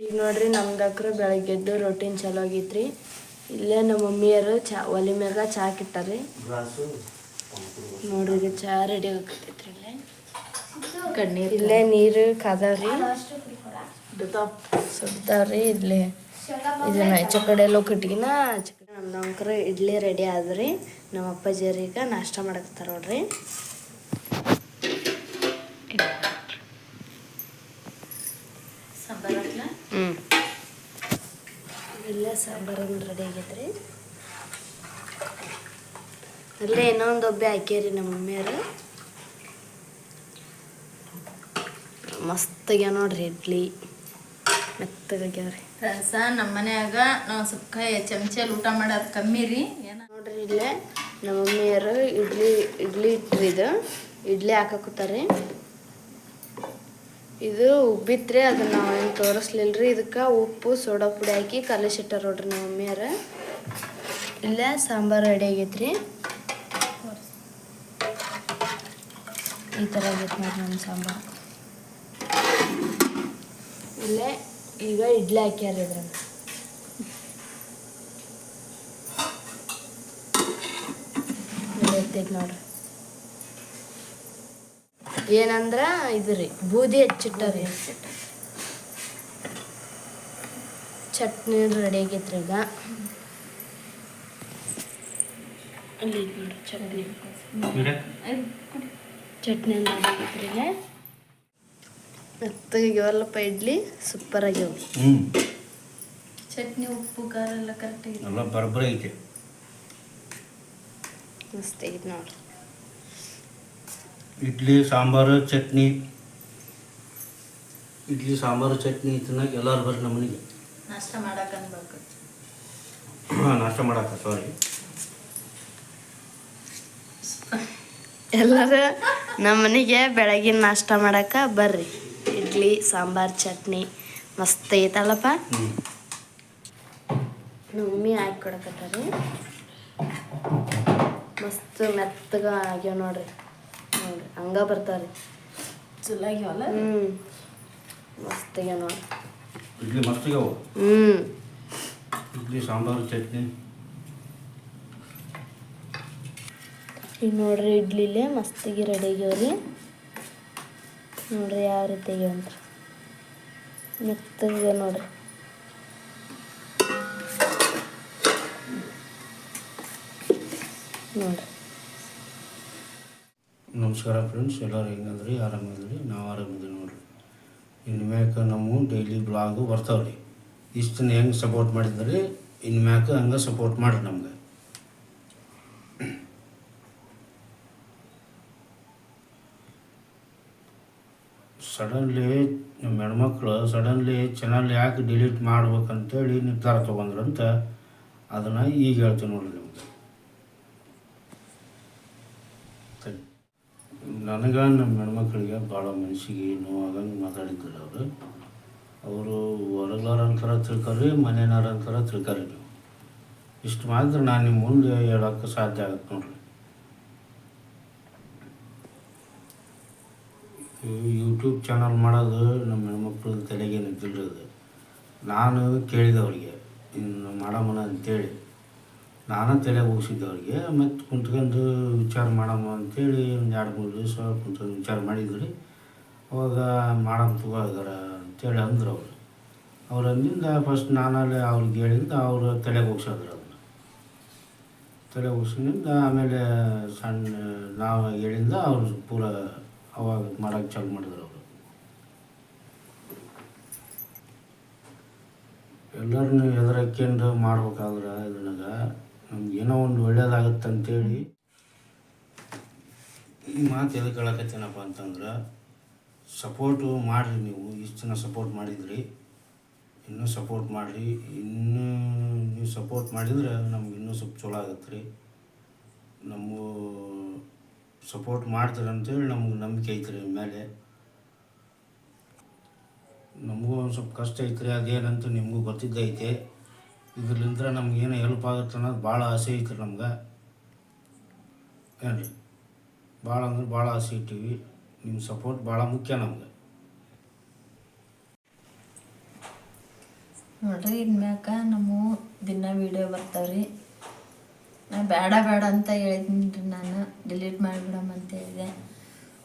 ಈಗ ನೋಡ್ರಿ ನಮ್ದಕ್ರ ಬೆಳಗ್ಗೆದ್ದು ರೊಟೀನ್ ಚಲೋ ಆಗೈತ್ರಿ. ಇಲ್ಲೇ ನಮ್ಮ ಮಮ್ಮಿಯರು ಚಾ, ಒಲೆ ಮ್ಯಾಗ ಚಾ ಕಿಟ್ಟಾರಿ. ನೋಡ್ರಿ ಚಾ ರೆಡಿ ಆಗತೈತ್ರಿ ಇಲ್ಲೇ. ಕಣ್ಣೀರು ಇಲ್ಲೇ ನೀರು ಕಾದಾವ್ರಿ. ಸುಡ್ತಾವ್ರಿ ಇಲ್ಲಿ. ಇದನ್ನ ಚಕಡೆ ಎಲ್ಲೋ ಕಟ್ಗಿನ ಚಕಡೆ ನಮ್ಮ ಇಡ್ಲಿ ರೆಡಿ ಆದ್ರಿ. ನಮ್ಮ ಅಪ್ಪಾಜಿಯವ್ರಿಗೆ ನಾಷ್ಟ ಮಾಡಕತ್ತಾರ ನೋಡ್ರಿ. ಇಲ್ಲೇ ಸಾಂಬಾರನ್ನು ರೆಡಿ ಆಗೈತ್ರಿ ಅಲ್ಲೇ ಇನ್ನೊಂದು ಒಬ್ಬೆ ಹಾಕ್ಯಾರಿ ನಮ್ಮ ಮಮ್ಮಿಯರು ಮಸ್ತಾಗ್ಯಾವ ನೋಡ್ರಿ ಇಡ್ಲಿ. ಮೆತ್ತಗಾಗ್ಯಾವ್ರಿ ರಸ ನಮ್ಮ ಮನ್ಯಾಗ ನಾವು ಕೈ ಚಮಚಲ್ಲಿ ಊಟ ಮಾಡೋದು ಕಮ್ಮಿ ರೀ. ಏನ ನೋಡ್ರಿ ಇಲ್ಲೇ ನಮ್ಮ ಮಮ್ಮಿಯರು ಇಡ್ಲಿ ಇಡ್ಲಿ ಇಟ್ರಿ ಇದು. ಇಡ್ಲಿ ಹಾಕಕತ್ತಾರಿ ಇದು ಉಬ್ಬಿತ್ರಿ ಅದನ್ನ ನಾವು ಏನು ತೋರಿಸ್ಲಿಲ್ರಿ? ಇದಕ್ಕೆ ಉಪ್ಪು, ಸೋಡಾ ಪುಡಿ ಹಾಕಿ ಕಲಸಿಟ್ಟಾರ ನೋಡ್ರಿ ನಮ್ಮ ಮಮ್ಮಿಯಾರ ಇಲ್ಲೇ, ಸಾಂಬಾರು ರೆಡಿ ಆಗೈತ್ರಿ. ಈ ಥರ ಆಗೈತೆ ನೋಡ್ರಿ ನಮ್ಮ ಸಾಂಬಾರು. ಇಲ್ಲೇ, ಈಗ ಇಡ್ಲಿ ಹಾಕ್ಯಾರ ಇದ್ರ ನೋಡ್ರಿ. ಏನಂದ್ರ ಇದು ರೀ ಬೂದಿ ಹೆಚ್ಚಿಟ್ಟಾರಿ ಚಟ್ನಿ ರೆಡಿ ಆಗೈತ್ರಿ ಈಗ. ಚಟ್ನಿ. ಚಟ್ನಿ ರೆಡಿ ಇಡ್ಲಿ ಸೂಪರ್ ಆಗ್ಯಾವ. ಚಟ್ನಿ ಉಪ್ಪು ಖಾರ ಎಲ್ಲ ಕರೆಕ್ಟ್ ಎಲ್ಲ ಐತೆ. ಮಸ್ತ್ ಐತಿ ನೋಡ್ರಿ. ಇಡ್ಲಿ ಸಾಂಬಾರು ಚಟ್ನಿ. ಇಡ್ಲಿ ಸಾಂಬಾರು ಚಟ್ನಿ ತಿನ್ನಾಗ ಎಲ್ಲರೂ ಬರ್ರಿ ನಮ್ಮ ಮನೆಗೆ ನಾಷ್ಟ ಮಾಡಕ್ ಅನ್ಬೇಕು. ಹಾಂ ನಾಷ್ಟ ಮಾಡಕ್ಕೆ ಸಾರಿ ಎಲ್ಲರೂ ನಮ್ಮ ಮನೆಗೆ ಬೆಳಗಿನ ನಾಷ್ಟ ಮಾಡಕ್ಕೆ ಬರ್ರಿ. ಇಡ್ಲಿ ಸಾಂಬಾರು ಚಟ್ನಿ ಮಸ್ತ್ ಐತಲ್ಲಪ್ಪ? ನಮ್ಮ ಮಮ್ಮಿ ಹಾಕಿ ಕೊಡಕತ್ತಾರಿ ಮಸ್ತ್ ಮೆತ್ತಗ ಆಗ್ಯಾವ ನೋಡ್ರಿ. ಹಂಗ ಬರ್ತಾರೆ. ಚಲೋ ಆಗ್ಯಾವಲ್ಲ ಹ್ಞೂ ಮಸ್ತ್ ಆಗ್ಯಾವ ನೋಡ್ರಿ ಇಡ್ಲಿ ಮಸ್ತಿಗವು ಹ್ಞೂ ಇಡ್ಲಿ ಸಾಂಬಾರು ಚಟ್ನಿ. ಈಗ ನೋಡ್ರಿ ಇಡ್ಲಿಲೆ ಮಸ್ತಿಗೆ ರೆಡಿ ಆಗ್ಯಾವ್ರಿ ನೋಡ್ರಿ ಯಾವ ರೀತಿ ಆಗ್ಯಾವಂತ ಮೆತ್ತಗೆ ನೋಡ್ರಿ. ನೋಡ್ರಿ. ನಮಸ್ಕಾರ ಫ್ರೆಂಡ್ಸ್ ಎಲ್ಲರೂ ಹೆಂಗಂದ್ರಿ? ಆರಾಮಿದ್ರಿ ನಾವು ಆರಾಮಿದ್ವಿ ನೋಡ್ರಿ. ಇನ್ನು ಮ್ಯಾಕ ನಮ್ಮ ಡೈಲಿ ಬ್ಲಾಗು ಬರ್ತಾವ್ರಿ. ಇಷ್ಟನ್ನ ಹೆಂಗೆ ಸಪೋರ್ಟ್ ಮಾಡಿದ್ರಿ ಇನ್ನು ಮ್ಯಾಕ ಹಂಗೆ ಸಪೋರ್ಟ್ ಮಾಡಿರಿ ನಮ್ಗೆ. ಸಡನ್ಲಿ ನಮ್ಮ ಹೆಣ್ಮಕ್ಳು ಸಡನ್ಲಿ ಚಾನಲ್ ಯಾಕೆ ಡಿಲೀಟ್ ಮಾಡ್ಬೇಕಂತೇಳಿ ನಿರ್ಧಾರ ತೊಗೊಂಡ್ರಂತ ಅದನ್ನು ಈಗ ಹೇಳ್ತೀನಿ ನೋಡ್ರಿ ನಿಮ್ಗೆ ಸರಿ. ನನಗೆ ನಮ್ಮ ಹೆಣ್ಮಕ್ಳಿಗೆ ಭಾಳ ಮನಸ್ಸಿಗೆ ನೋವಾಗಂಗೆ ಮಾತಾಡಿದ್ರು ಅವರು. ಅವರು ಹೊರಗ್ಲಾರ ಅಂತಾರ ತಿಳ್ಕೊರಿ ಮನೆಯವ್ರ ಅಂತಾರ ತಿಳ್ಕೊರಿ ನೀವು. ಇಷ್ಟು ಮಾತ್ರ ನಾನು ನಿಮ್ಮ ಮುಂದೆ ಹೇಳೋಕ್ಕೆ ಸಾಧ್ಯ ಆಗತ್ತೆ ನೋಡ್ರಿ. ಯೂಟ್ಯೂಬ್ ಚಾನಲ್ ಮಾಡೋದು ನಮ್ಮ ಹೆಣ್ಮಕ್ಳ ತಲೆಗೆ ನಿಂತಿಲ್ರಿ ಅದು. ನಾನು ಕೇಳಿದೆ ಅವರಿಗೆ, ಇನ್ನು ಮಾಡಮ್ಮನ ಅಂತೇಳಿ. ನಾನು ತಲೆ ಹೋಗಿಸಿದ್ದೆ ಅವ್ರಿಗೆ ಮತ್ತು ಕುಂತ್ಕೊಂಡು ವಿಚಾರ ಮಾಡಮ್ಮ ಅಂತೇಳಿ ಒಂದು ಎರಡು ಮೂರು ದಿವಸ ಕುಂತ್ಕೊಂಡು ವಿಚಾರ ಮಾಡಿದ್ರಿ. ಅವಾಗ ಮಾಡಮ್ಮ ತಗೋ ಇದಾರ ಅಂತೇಳಿ ಅಂದ್ರು ಅವರು. ಅವ್ರು ಅಂದಿಂದ ಫಸ್ಟ್ ನಾನಲ್ಲಿ ಅವ್ರಿಗೆ ಹೇಳಿಂದ ಅವರು ತಲೆಗೆ ಹೋಗ್ಸೋದ್ರು ಅವ್ರು. ತಲೆ ಹೋಗ್ಸಿನಿಂದ ಆಮೇಲೆ ಸಣ್ಣ ನಾವು ಹೇಳಿಂದ ಅವ್ರು ಪೂರ ಅವಾಗ ಮಾಡೋಕ್ಕೆ ಚಾಲು ಮಾಡಿದ್ರು ಅವರು. ಎಲ್ಲರನ್ನೂ ಎದುರಕ್ಕೊಂಡು ಮಾಡ್ಬೇಕಾದ್ರೆ ಇದ್ರಾಗ ನಮ್ಗೆ ಏನೋ ಒಂದು ಒಳ್ಳೇದಾಗತ್ತೆ ಅಂತೇಳಿ ಈ ಮಾತು ಎದಕ್ಕೆ ಕೇಳಕತ್ತೇನಪ್ಪ ಅಂತಂದ್ರೆ ಸಪೋರ್ಟು ಮಾಡಿರಿ ನೀವು, ಇಷ್ಟು ಜನ ಸಪೋರ್ಟ್ ಮಾಡಿದ್ರಿ, ಇನ್ನೂ ಸಪೋರ್ಟ್ ಮಾಡಿರಿ, ಇನ್ನೂ ನೀವು ಸಪೋರ್ಟ್ ಮಾಡಿದ್ರೆ ನಮ್ಗೆ ಇನ್ನೂ ಸ್ವಲ್ಪ ಚಲೋ ಆಗತ್ತೆ ರೀ ನಮ್ಮ ಸಪೋರ್ಟ್ ಮಾಡ್ತೀರ ಅಂತೇಳಿ ನಮ್ಗೆ ನಂಬಿಕೆ ಐತ್ರಿ ಮೇಲೆ. ನಮಗೂ ಒಂದು ಸ್ವಲ್ಪ ಕಷ್ಟ ಐತ್ರಿ, ಅದೇನಂತ ನಿಮಗೂ ಗೊತ್ತಿದ್ದೈತೆ. ಇದ್ರಲಿಂದ ನಮ್ಗೆ ಏನೋ ಹೆಲ್ಪ್ ಆಗುತ್ತೆ ಅನ್ನೋದು ಭಾಳ ಆಸೆ ಐತ್ರಿ ನಮ್ಗೆ. ಏನು ರೀ ಭಾಳ ಅಂದ್ರೆ ಭಾಳ ಆಸೆ ಇಟ್ಟೀವಿ. ನಿಮ್ಮ ಸಪೋರ್ಟ್ ಭಾಳ ಮುಖ್ಯ ನಮ್ಗೆ. ನೋಡ್ರಿ, ಇನ್ಮ್ಯಾಕ ನಮ್ಮ ದಿನ ವಿಡಿಯೋ ಬರ್ತಾವ್ರಿ. ನಾ ಬೇಡ ಬೇಡ ಅಂತ ಹೇಳಿದ್ನಿ ರೀ ನಾನು. ಡಿಲೀಟ್ ಮಾಡಿಬಿಡಮ್ ಅಂತ ಹೇಳಿದೆ.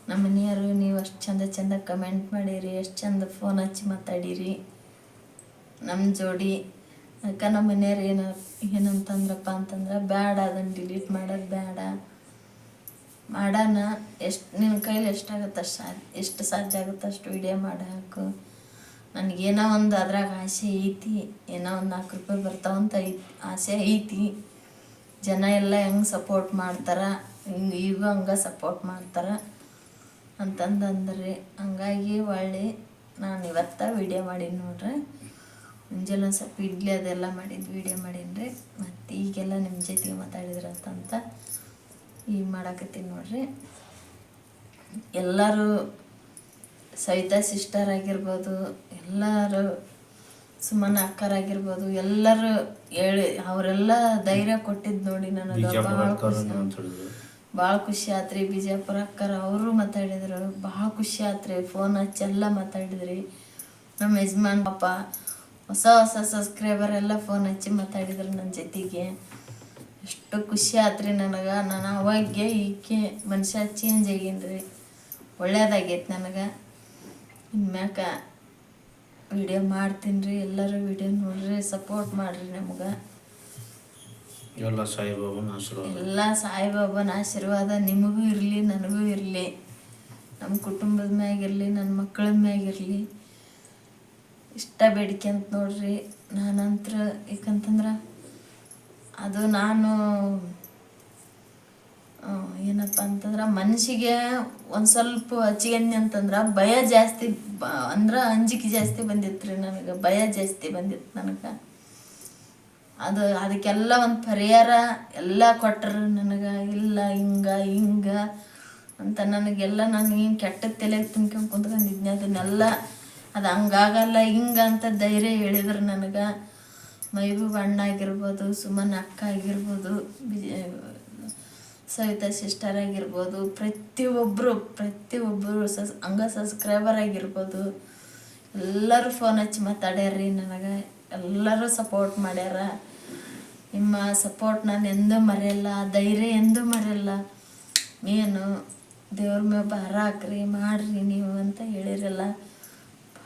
ನಮ್ಮ ಮನೆಯವರು ನೀವು ಅಷ್ಟು ಚಂದ ಚಂದ ಕಮೆಂಟ್ ಮಾಡಿರಿ ಎಷ್ಟು ಚಂದ ಫೋನ್ ಹಚ್ಚಿ ಮಾತಾಡಿರಿ. ನಮ್ಮ ಜೋಡಿ ಅದಕ್ಕೆ ನಮ್ಮ ಮನೆಯವ್ರು ಏನ, ಏನಂತಂದ್ರಪ್ಪ ಅಂತಂದ್ರೆ ಬೇಡ ಅದನ್ನು ಡಿಲೀಟ್ ಮಾಡೋದು ಬೇಡ ಮಾಡೋಣ ಎಷ್ಟು ನಿನ್ನ ಕೈಲಿ ಎಷ್ಟಾಗುತ್ತೆ ಅಷ್ಟು ಸಾಧ್ಯ, ಎಷ್ಟು ಸಾಧ್ಯ ಆಗುತ್ತೆ ಅಷ್ಟು ವಿಡಿಯೋ ಮಾಡಿ ಹಾಕು. ನನಗೇನೋ ಒಂದು ಅದ್ರಾಗ ಆಸೆ ಐತಿ, ಏನೋ ಒಂದು ನಾಲ್ಕು ರೂಪಾಯಿ ಬರ್ತಾವಂತ ಐತಿ ಆಸೆ ಐತಿ. ಜನ ಎಲ್ಲ ಹೆಂಗೆ ಸಪೋರ್ಟ್ ಮಾಡ್ತಾರ, ಹಿಂಗೆ ಈಗ ಹಂಗೆ ಸಪೋರ್ಟ್ ಮಾಡ್ತಾರ ಅಂತಂದು ಅಂದ್ರಿ ಹಂಗಾಗಿ ಒಳ್ಳೆ ನಾನು ಇವತ್ತ ವಿಡಿಯೋ ಮಾಡೀನಿ ನೋಡ್ರಿ. ಮುಂಜಾನೆ ಒಂದು ಸ್ವಲ್ಪ ಇಡ್ಲಿ ಅದೆಲ್ಲ ಮಾಡಿದ್ದು ವೀಡಿಯೋ ಮಾಡೀನಿ ಮತ್ತು ಈಗೆಲ್ಲ ನಿಮ್ಮ ಜೊತೆಗೆ ಮಾತಾಡಿದ್ರಂತಂತ ಈಗ ಮಾಡಾಕತ್ತೀನಿ ನೋಡ್ರಿ. ಎಲ್ಲರೂ ಸವಿತಾ ಸಿಸ್ಟರ್ ಆಗಿರ್ಬೋದು ಎಲ್ಲರೂ ಸುಮನ ಅಕ್ಕರಾಗಿರ್ಬೋದು ಎಲ್ಲರೂ ಹೇಳಿ ಅವರೆಲ್ಲ ಧೈರ್ಯ ಕೊಟ್ಟಿದ್ದು ನೋಡಿ ನನಗೆ ಭಾಳ ಖುಷಿ. ಆತ್ರಿ ಬಿಜಾಪುರ ಅಕ್ಕರ ಅವರು ಮಾತಾಡಿದ್ರು ಭಾಳ ಖುಷಿ ಆತ್ರಿ ಫೋನ್ ಹಚ್ಚೆಲ್ಲ ಎಲ್ಲ ಮಾತಾಡಿದ್ರಿ. ನಮ್ಮ ಯಜಮಾನ್ ಪಾಪ ಹೊಸ ಹೊಸ ಸಬ್ಸ್ಕ್ರೈಬರ್ ಎಲ್ಲ ಫೋನ್ ಹಚ್ಚಿ ಮಾತಾಡಿದ್ರು ನನ್ನ ಜೊತೆಗೆ. ಎಷ್ಟು ಖುಷಿ ಆತ್ರಿ ನನಗೆ. ನಾನು ಅವಾಗೆ ಈಕೆ ಮನುಷ್ಯ ಚೇಂಜ್ ಆಗೀನ್ರಿ. ಒಳ್ಳೇದಾಗೈತೆ ನನಗೆ. ಇನ್ಮ್ಯಾಕ ವಿಡಿಯೋ ಮಾಡ್ತೀನಿ ರೀ ಎಲ್ಲರೂ ವಿಡಿಯೋ ನೋಡ್ರಿ ಸಪೋರ್ಟ್ ಮಾಡಿರಿ ನಮ್ಗೆ. ಎಲ್ಲ ಸಾಯಿಬಾಬನ ಆಶೀರ್ವಾದ. ಎಲ್ಲ ಸಾಯಿಬಾಬನ ಆಶೀರ್ವಾದ ನಿಮಗೂ ಇರಲಿ ನನಗೂ ಇರಲಿ. ನಮ್ಮ ಕುಟುಂಬದ ಮ್ಯಾಗಿರಲಿ ನನ್ನ ಮಕ್ಕಳ ಮ್ಯಾಗಿರಲಿ ಇಷ್ಟ ಬೇಡಿಕೆ ಅಂತ ನೋಡ್ರಿ. ನಾನಂತ್ರ ಯಾಕಂತಂದ್ರೆ ಅದು ನಾನು ಏನಪ್ಪ ಅಂತಂದ್ರೆ ಮನಸ್ಸಿಗೆ ಒಂದು ಸ್ವಲ್ಪ ಹಚ್ಚಿಗೆಣ್ಣೆ ಅಂತಂದ್ರೆ ಭಯ ಜಾಸ್ತಿ ಅಂದ್ರೆ ಅಂಜಿಕೆ ಜಾಸ್ತಿ ಬಂದಿತ್ತು ರೀ ನನಗೆ. ಭಯ ಜಾಸ್ತಿ ಬಂದಿತ್ತು ನನಗೆ. ಅದು ಅದಕ್ಕೆಲ್ಲ ಒಂದು ಪರಿಹಾರ ಎಲ್ಲ ಕೊಟ್ಟರು ನನಗೆ, ಇಲ್ಲ ಹಿಂಗ ಹಿಂಗ ಅಂತ ನನಗೆಲ್ಲ ನಾನು ಏನು ಕೆಟ್ಟ ತಲೆಗೆ ತುಂಬ್ಕೊಂಡು ಕುಂತ್ಕೊಂಡಿದ್ನಿ. ಅದನ್ನೆಲ್ಲ ಅದು ಹಂಗಾಗಲ್ಲ ಹಿಂಗ ಅಂತ ಧೈರ್ಯ ಹೇಳಿದ್ರು ನನಗೆ. ಮೈಬೂಬ್ ಆಗಿರ್ಬೋದು, ಸುಮನ್ ಅಕ್ಕ ಆಗಿರ್ಬೋದು ಸವಿತಾ ಸಿಸ್ಟರ್ ಆಗಿರ್ಬೋದು ಪ್ರತಿಯೊಬ್ಬರು ಪ್ರತಿಯೊಬ್ಬರು ಸಸ್ ಹಂಗ ಸಬ್ಸ್ಕ್ರೈಬರ್ ಆಗಿರ್ಬೋದು, ಎಲ್ಲರೂ ಫೋನ್ ಹಚ್ಚಿ ಮಾತಾಡ್ಯಾರ್ರಿ ನನಗೆ. ಎಲ್ಲರೂ ಸಪೋರ್ಟ್ ಮಾಡ್ಯಾರ. ನಿಮ್ಮ ಸಪೋರ್ಟ್ ನಾನು ಎಂದೂ ಮರೆಯಲ್ಲ, ಧೈರ್ಯ ಎಂದೂ ಮರೆಯಲ್ಲ. ಏನು, ದೇವ್ರ ಮೇಲೆ ಭಾರ ಹಾಕ್ರಿ, ಮಾಡ್ರಿ ನೀವು ಅಂತ ಹೇಳಿರಲ್ಲ.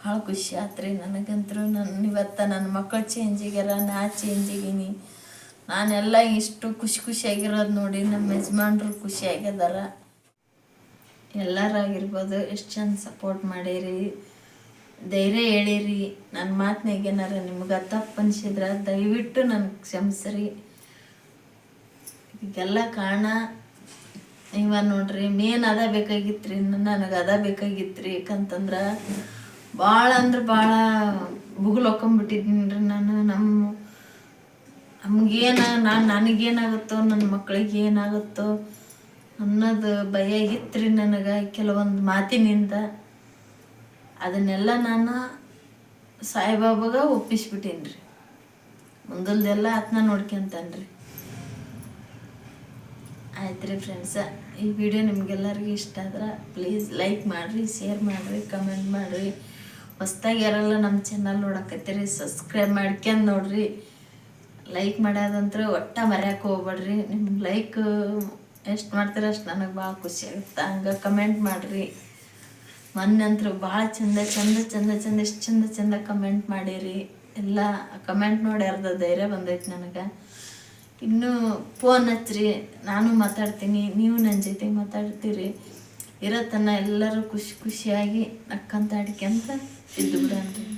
ಭಾಳ ಖುಷಿ ಆತ್ರಿ ನನಗಂತೂ ನನ್ನ ಇವತ್ತು ನನ್ನ ಮಕ್ಕಳು ಚೇಂಜ್ ಆಗ್ಯಾರ, ನಾ ಚೇಂಜ್ ಆಗೀನಿ. ನಾನೆಲ್ಲ ಇಷ್ಟು ಖುಷಿ ಖುಷಿಯಾಗಿರೋದು ನೋಡಿ ನಮ್ಮ ಯಜಮಾನ್ರು ಆಗ್ಯದಾರ. ಎಲ್ಲರಾಗಿರ್ಬೋದು ಎಷ್ಟು ಚಂದ ಸಪೋರ್ಟ್ ಮಾಡೀರಿ. ಧೈರ್ಯ ಹೇಳಿರಿ. ನನ್ನ ಮಾತಿನಾಗ ಏನಾರ ನಿಮ್ಗೆ ತಪ್ಪು ಅನಿಸಿದ್ರೆ ದಯವಿಟ್ಟು ನನ್ಗೆ ಕ್ಷಮಿಸ್ರಿ. ಈಗೆಲ್ಲ ಕಾರಣ ಇವ ನೋಡ್ರಿ, ಮೇನ್ ಅದ ಬೇಕಾಗಿತ್ತು ರೀ ನನಗೆ ಅದ ಬೇಕಾಗಿತ್ತು ರೀ ಯಾಕಂತಂದ್ರೆ ಭಾಳ ಅಂದ್ರೆ ಭಾಳ ಬುಗುಲ್ ಹೊಕ್ಕೊಂಬಿಟ್ಟಿದ್ದೀನಿ ನಾನು. ನಮ್ಮ, ನಮಗೇನ ನಾನು ನನಗೇನಾಗುತ್ತೋ, ನನ್ನ ಮಕ್ಕಳಿಗೆ ಏನಾಗುತ್ತೋ ಅನ್ನೋದು ಭಯ ಇತ್ತು ನನಗೆ ಕೆಲವೊಂದು ಮಾತಿನಿಂದ. ಅದನ್ನೆಲ್ಲ ನಾನು ಸಾಯಿಬಾಬಾಗ ಒಪ್ಪಿಸ್ಬಿಟ್ಟೀನಿ ರೀ ಮುಂದಲ್ದೆಲ್ಲ ಆತ್ನ ನೋಡ್ಕೊಂತಾನೆ ರೀ ಆಯ್ತು ರೀ ಫ್ರೆಂಡ್ಸ ಈ ವಿಡಿಯೋ ನಿಮಗೆಲ್ಲರಿಗೂ ಇಷ್ಟ ಆದ್ರೆ ಪ್ಲೀಸ್ ಲೈಕ್ ಮಾಡಿರಿ ಶೇರ್ ಮಾಡಿರಿ ಕಮೆಂಟ್ ಮಾಡಿರಿ. ಹೊಸ್ದಾಗಿ ಯಾರೆಲ್ಲ ನಮ್ಮ ಚಾನಲ್ ನೋಡಕತ್ತೀರಿ ಸಬ್ಸ್ಕ್ರೈಬ್ ಮಾಡ್ಕೊಂಡು ನೋಡ್ರಿ. ಲೈಕ್ ಮಾಡ್ಯಾದಂತೂ ಒಟ್ಟ ಮರ್ಯಾಕೆ ಹೋಗ್ಬೇಡ್ರಿ. ನಿಮ್ಗೆ ಲೈಕ್ ಎಷ್ಟು ಮಾಡ್ತೀರ ಅಷ್ಟು ನನಗೆ ಭಾಳ ಖುಷಿ ಆಗುತ್ತೆ. ಹಂಗೆ ಕಮೆಂಟ್ ಮಾಡಿರಿ. ಮೊನ್ನೆ ಅಂತೂ ಭಾಳ ಚಂದ ಚಂದ ಚಂದ ಚಂದ, ಎಷ್ಟು ಚಂದ ಚಂದ ಕಮೆಂಟ್ ಮಾಡಿರಿ. ಎಲ್ಲ ಕಮೆಂಟ್ ನೋಡಿ ಅರ್ಧ ಧೈರ್ಯ ಬಂದೈತೆ ನನಗೆ. ಇನ್ನೂ ಫೋನ್ ಹಚ್ಚಿರಿ. ನಾನು ಮಾತಾಡ್ತೀನಿ, ನೀವು ನನ್ನ ಜೊತೆ ಮಾತಾಡ್ತೀರಿ. ಇರೋ ತನ ಎಲ್ಲರೂ ಖುಷಿ ಖುಷಿಯಾಗಿ ನಕ್ಕಂತ ಅಡ್ಕೊಂತ sin duda.